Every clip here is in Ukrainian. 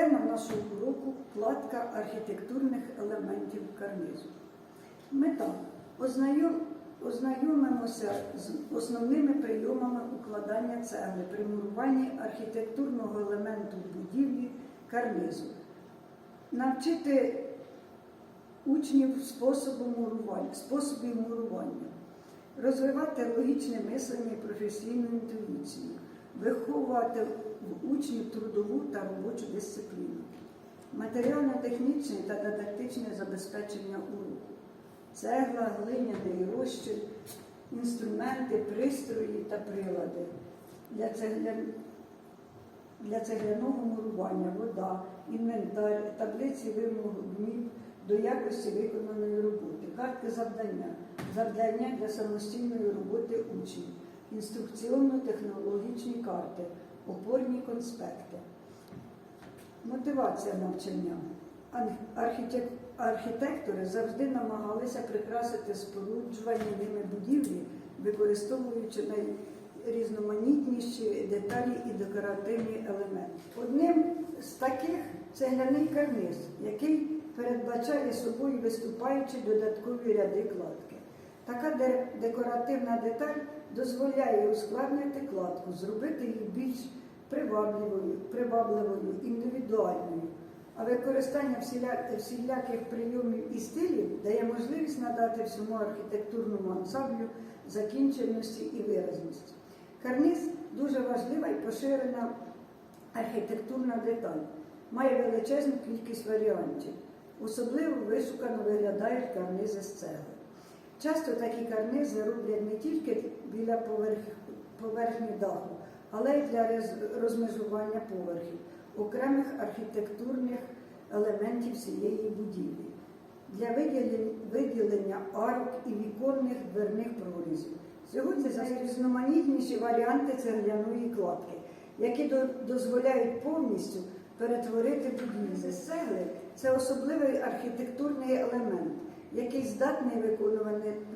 Тема нашого уроку кладка архітектурних елементів карнизу. Мета ознайом, ознайомимося з основними прийомами укладання цегли при муруванні архітектурного елементу будівлі карнизу. Навчити учнів способу мурування, способів мурування, розвивати логічне мислення і професійну інтуїцію, виховувати в учнів трудову та робочу дисципліну, матеріально-технічне та дидактичне забезпечення уроку, цегла, глиняний розчин, інструменти, пристрої та прилади. Для цеглян... для цегляного мурування, вода, інвентар, таблиці вимог днів до якості виконаної роботи, картки завдання, завдання для самостійної роботи учнів, інструкціонно-технологічні карти, опорні конспекти. Мотивація навчання. Архітектори завжди намагалися прикрасити споруджувані ними будівлі, використовуючи найрізноманітніші деталі і декоративні елементи. Одним з таких цегляний карниз, який передбачає собою виступаючі додаткові ряди кладки. Така декоративна деталь дозволяє ускладнити кладку, зробити її більш привабливою, привабливою, індивідуальною. А використання всіля- всіляких прийомів і стилів дає можливість надати всьому архітектурному ансамблю закінченості і виразності. Карниз дуже важлива і поширена архітектурна деталь, має величезну кількість варіантів. Особливо вишукано виглядають карнизи з цегли. Часто такі карнизи роблять не тільки біля поверх- поверхні даху, але й для розмежування поверхів, окремих архітектурних елементів цієї будівлі, для виділення арок і віконних дверних прорізів. Сьогодні це різноманітніші варіанти цегляної кладки, які до- дозволяють повністю перетворити будівлю. З цегли це особливий архітектурний елемент, який здатний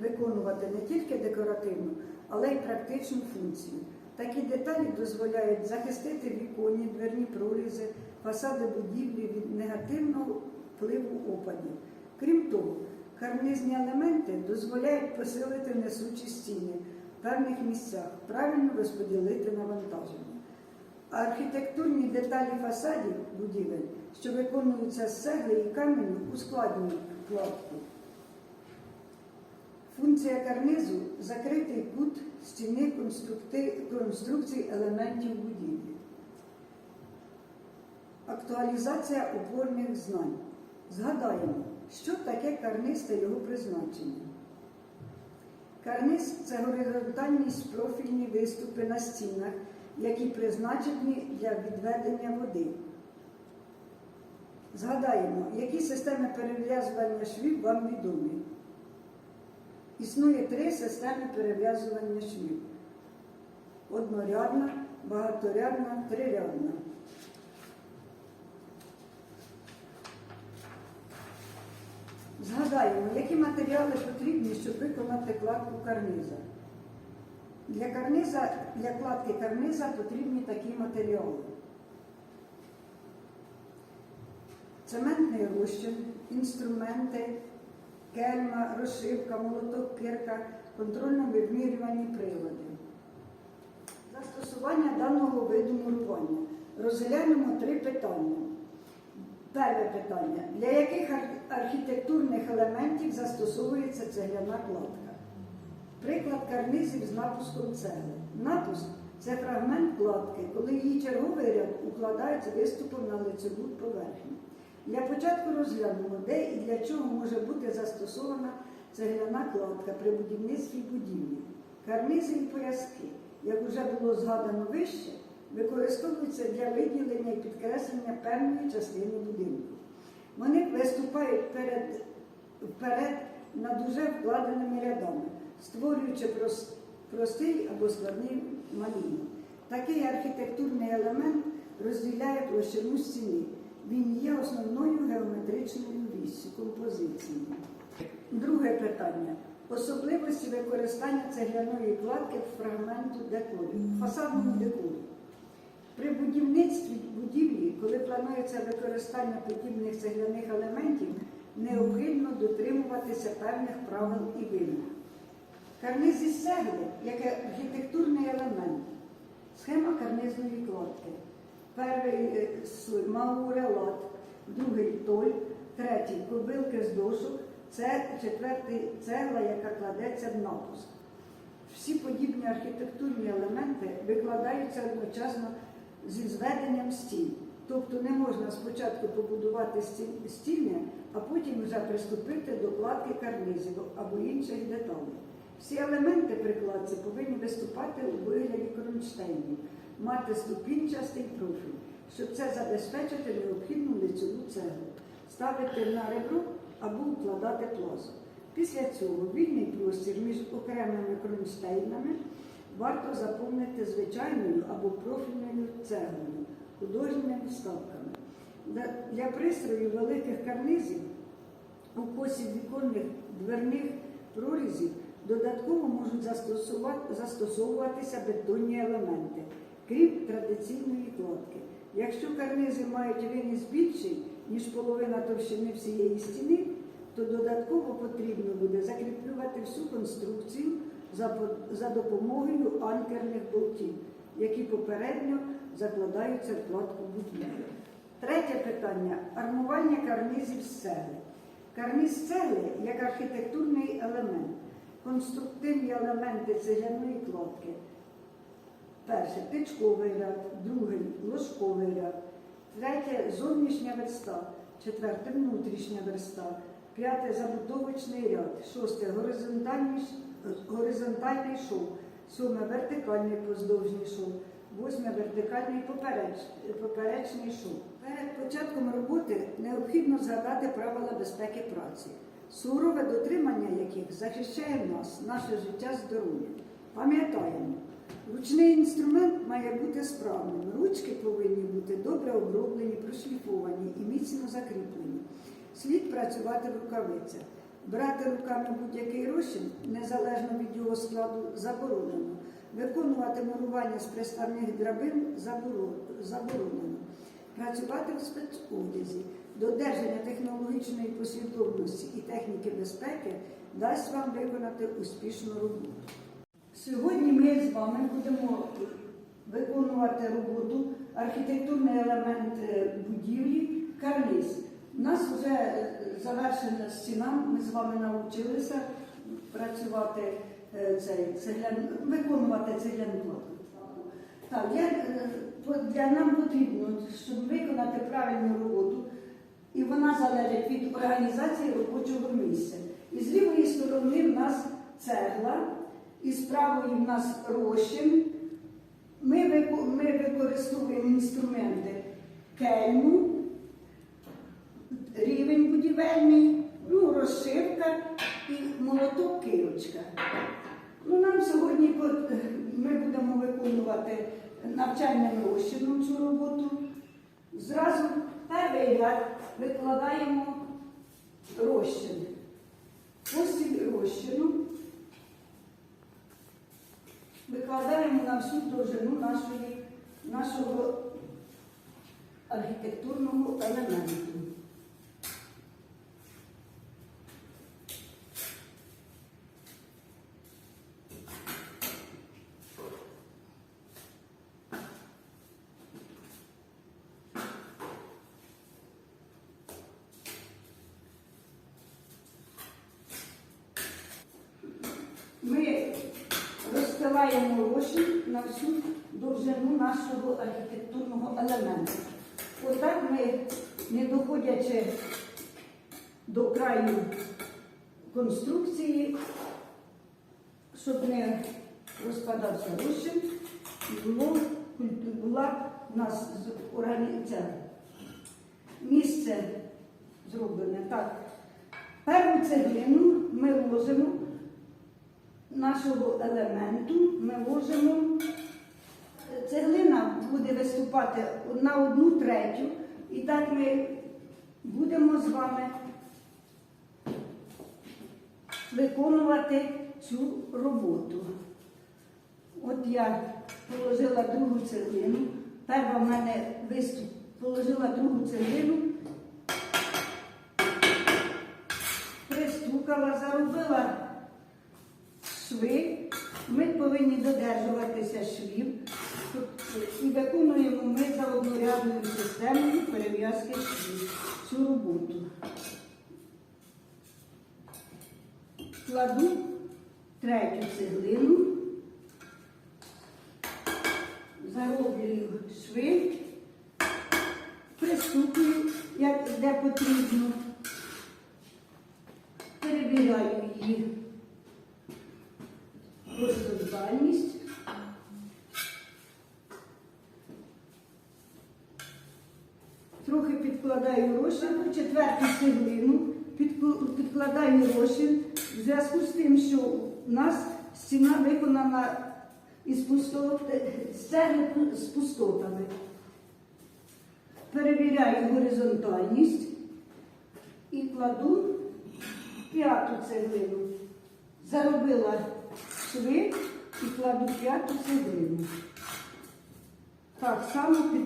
виконувати, не тільки декоративну, але й практичну функцію. Такі деталі дозволяють захистити віконні, дверні прорізи, фасади будівлі від негативного впливу опадів. Крім того, карнизні елементи дозволяють посилити несучі стіни в певних місцях, правильно розподілити навантаження. Архітектурні деталі фасадів будівель, що виконуються з цегли і каменю, ускладнюють кладку. Функція карнизу закритий кут стіни конструкцій елементів будівлі. Актуалізація опорних знань. Згадаємо, що таке карниз та його призначення. Карниз це горизонтальні профільні виступи на стінах, які призначені для відведення води. Згадаємо, які системи перев'язування швів вам відомі. Існує три системи перев'язування швів: однорядна, багаторядна, трирядна. Згадаємо, які матеріали потрібні, щоб виконати кладку карниза. Для, карниза, для кладки карниза потрібні такі матеріали. Цементний розчин, інструменти, кельма, розшивка, молоток, кирка, контрольно-вимірювані прилади. Застосування даного виду мурування. Розглянемо три питання. Перше питання. Для яких архітектурних елементів застосовується цегляна кладка? Приклад карнизів з напуском цегли. Напуск це фрагмент кладки, коли її черговий ряд укладається виступом на лицеву поверхню. Для початку розглянемо, де і для чого може бути застосована цегляна кладка при будівництві будівлі. Карнизи і пояски, як вже було згадано вище, використовуються для виділення і підкреслення певної частини будинку. Вони виступають перед, вперед над уже вкладеними рядами, створюючи простий або складний малюнок. Такий архітектурний елемент розділяє площину стіни. Він є основною геометричною віссю композиції. Друге питання. Особливості використання цегляної кладки в фрагменту декору, фасадному декору. При будівництві будівлі, коли планується використання подібних цегляних елементів, необхідно дотримуватися певних правил і вимог. Карниз із цегли як архітектурний елемент. Схема карнизної кладки. Перший е, маурелат, другий толь, третій кобилки з дошок, це четвертий цегла, яка кладеться в напуск. Всі подібні архітектурні елементи викладаються одночасно зі зведенням стін. Тобто не можна спочатку побудувати стіни, а потім вже приступити до кладки карнизів або інших деталей. Всі елементи прикладці повинні виступати у вигляді кронштейнів, мати ступінчастий профіль. Щоб це забезпечити, необхідну лицеву цеглу, ставити на ребро або укладати плазу. Після цього вільний простір між окремими кронштейнами варто заповнити звичайною або профільною цеглою, художніми вставками. Для- пристрою великих карнизів у косі віконних дверних прорізів додатково можуть застосовуватися бетонні елементи, крім традиційної кладки. Якщо карнизи мають виніс більший, ніж половина товщини всієї стіни, то додатково потрібно буде закріплювати всю конструкцію за, допомогою анкерних болтів, які попередньо закладаються в кладку будівлі. Третє питання армування карнизів з цегли. Карниз цегли як архітектурний елемент, конструктивні елементи цегляної кладки. Перше тичковий ряд, другий ложковий ряд, третє зовнішня верста, четверте внутрішня верста, п'яте забудовочний ряд, шосте горизонтальний, горизонтальний шов, сьоме вертикальний поздовжній шов, восьме вертикальний попереч, поперечний шов. Перед початком роботи необхідно згадати правила безпеки праці, сурове дотримання яких захищає нас, наше життя, здоров'я. Пам'ятаємо, ручний інструмент має бути справним. Ручки повинні бути добре оброблені, прошліфовані і міцно закріплені. Слід працювати в рукавицях. Брати руками будь-який розчин, незалежно від його складу, заборонено. Виконувати мурування з приставних драбин заборонено. Працювати в спецодязі, додержання технологічної послідовності і техніки безпеки дасть вам виконати успішну роботу. Сьогодні ми з вами будемо виконувати роботу архітектурний елемент е, будівлі карниз. У нас вже е, завершена стіна, ми з вами навчилися працювати е, цей цеглян, виконувати цегляну. Так, я, е, для нам потрібно, щоб виконати правильну роботу, і вона залежить від організації робочого місця. І з лівої сторони в нас цегла, і з правої в нас розчин. Ми, ми використовуємо інструменти кельму, рівень будівельний, ну, розшивка і молоток кирочка. Ну, нам сьогодні ми будемо виконувати навчальним розчином цю роботу. Зразу перший ряд викладаємо розчин. Постіль розчину викладаємо на всю довжину нашої, нашого архітектурного елементу. Ми розстилаємо розчин на всю довжину нашого архітектурного елементу. Отак ми, не доходячи до краю конструкції, щоб не розпадався було, була у нас з- органі- ця місце зроблене так. Першу цеглину ми ложимо нашого елементу ми ложимо. Цеглина буде виступати на одну третю, і так ми будемо з вами виконувати цю роботу. От я положила другу цеглину. Перша в мене виступ, положила другу цеглину, пристукала, заробила шви. Ми повинні додержуватися швів. І виконуємо ми за однорядною системою перев'язки швів. Цю роботу. Кладу третю цеглину, зароблюю шви, пристукую, як де потрібно, перевіряю її горизонтальність. Трохи підкладаю розчин, у четверту цеглину підкл- підкладаю розчин в зв'язку з тим, що у нас стіна виконана із з з пустотами. Перевіряю горизонтальність і кладу п'яту цеглину. Заробила шви і кладу п'яту цеглину. Так само під,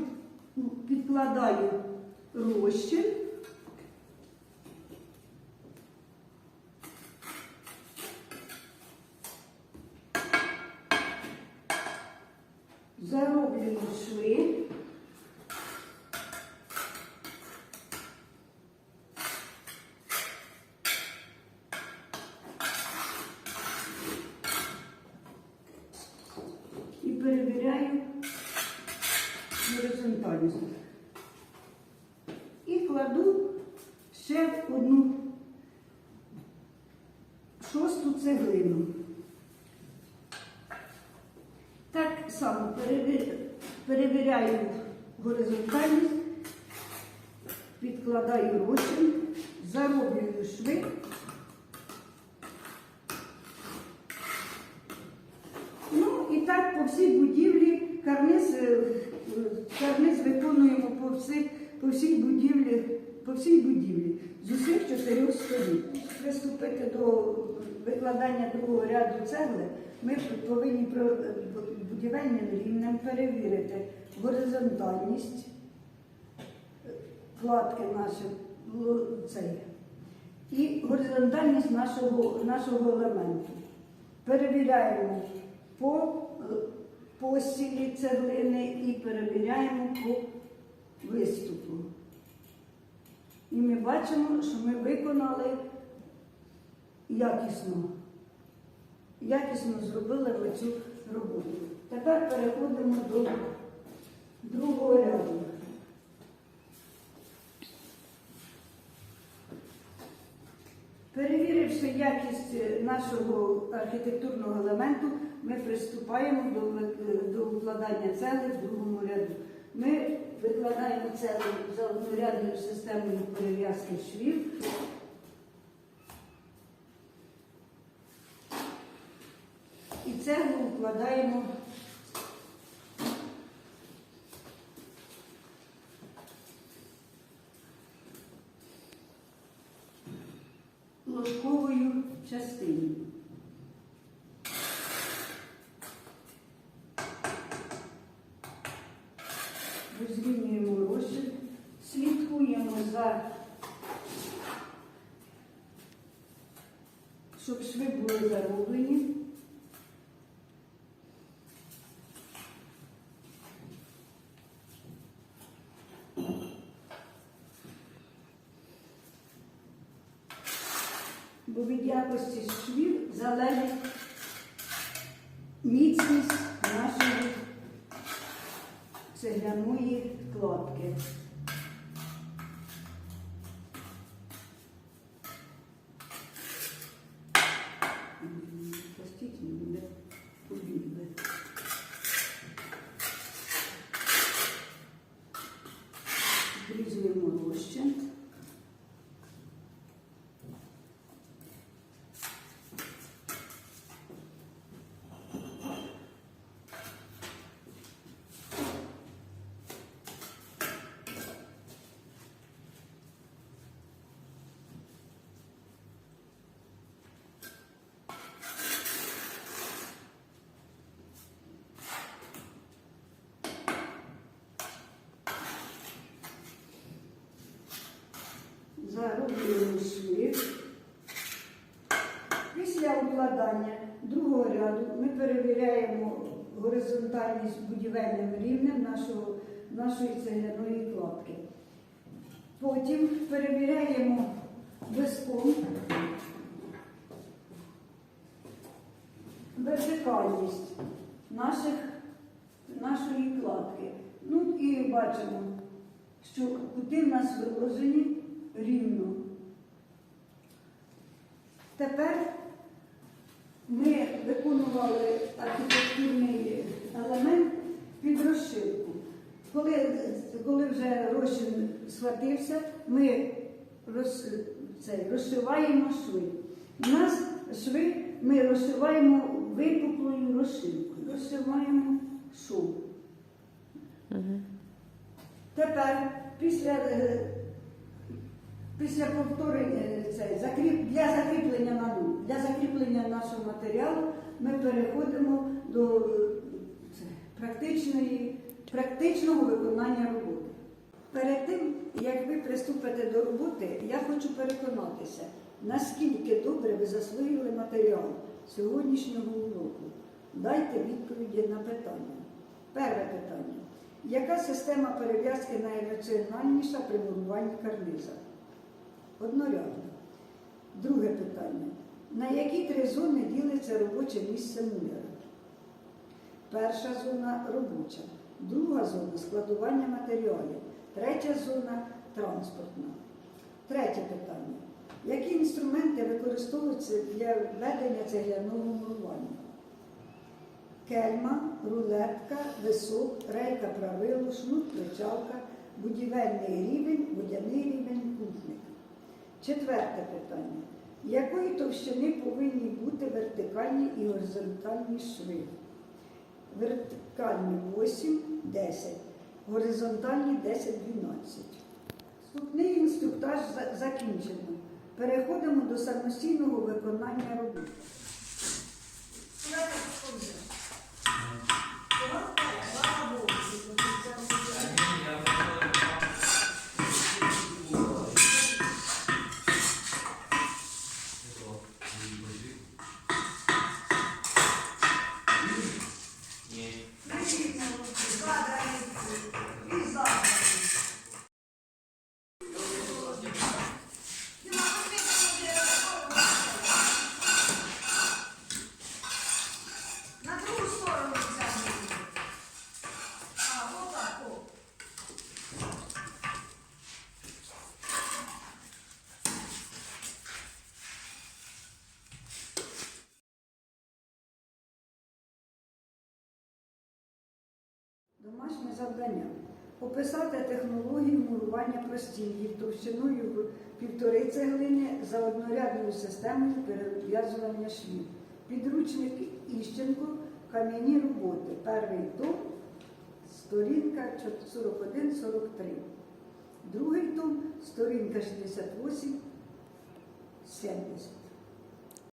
підкладаю розчин. Зароблюю шви. І перевіряю горизонтальність. І кладу ще одну шосту цеглину. Так само перевір- перевіряю горизонтальність, підкладаю розчин, зароблюю шви. Ну і так по всій будівлі карниз, е, карниз виконуємо по, всій, по всій будівлі, по всій будівлі з усіх чотирьох сторін. Приступити до викладання другого ряду цегли, ми повинні е, будівельним рівнем перевірити горизонтальність е, кладки нашої цей, і горизонтальність нашого, нашого елементу. Перевіряємо по е, постілі цеглини і перевіряємо по виступу. І ми бачимо, що ми виконали якісно. Якісно зробили ми цю роботу. Тепер переходимо до другого ряду. Перевіривши якість нашого архітектурного елементу, ми приступаємо до, укладання цегли в другому ряду. Ми викладаємо цеглу за однорядною системою перев'язки швів. Цеглу укладаємо ложковою частиною. Розрівнюємо розчин, слідкуємо за, щоб шви були зароблені. Бо від якості швів залежить міцність нашої цегляної кладки. М, Простіть, не буде побігли. Зрізуємо розчин. Зароблюємо шви. Після укладання другого ряду ми перевіряємо горизонтальність будівельним рівнем нашого, нашої цегляної кладки. Потім перевіряємо виском вертикальність наших, нашої кладки. Ну і бачимо, що кути в нас виложені рівно. Тепер ми виконували архітектурний елемент під розшивку. Коли, коли вже розчин схватився, ми роз, цей, розшиваємо шви. У нас шви ми розшиваємо випуклою розшивкою. Розшиваємо шов. Тепер після, е, після повторення е, цей, закріп, для закріплення на для закріплення нашого матеріалу ми переходимо до е, це, практичної, практичного виконання роботи. Перед тим, як ви приступите до роботи, я хочу переконатися, наскільки добре ви засвоїли матеріал сьогоднішнього уроку. Дайте відповіді на питання. Перше питання. Яка система перев'язки найраціональніша при будуванні карниза? Однорядна. Друге питання. На які три зони ділиться робоче місце муляра? Перша зона робоча, друга зона складування матеріалів, третя зона транспортна. Третє питання. Які інструменти використовуються для ведення цегляного мурування? Кельма, рулетка, висок, рейка правило, шнур, причалка, будівельний рівень, водяний рівень, кутник. Четверте питання. Якої товщини повинні бути вертикальні і горизонтальні шви? Вертикальні 8, 10, горизонтальні 10, 12. Вступний інструктаж за- закінчено. Переходимо до самостійного виконання роботи. На другу сторону взяти. А, отак, о. Домашнє завдання. Описати технологію мурування простінків товщиною півтори цеглини за однорядною системою перев'язування швів. Підручник Іщенко Кам'яні роботи. Перший том, сторінка 41-43. Другий том, сторінка 68-70.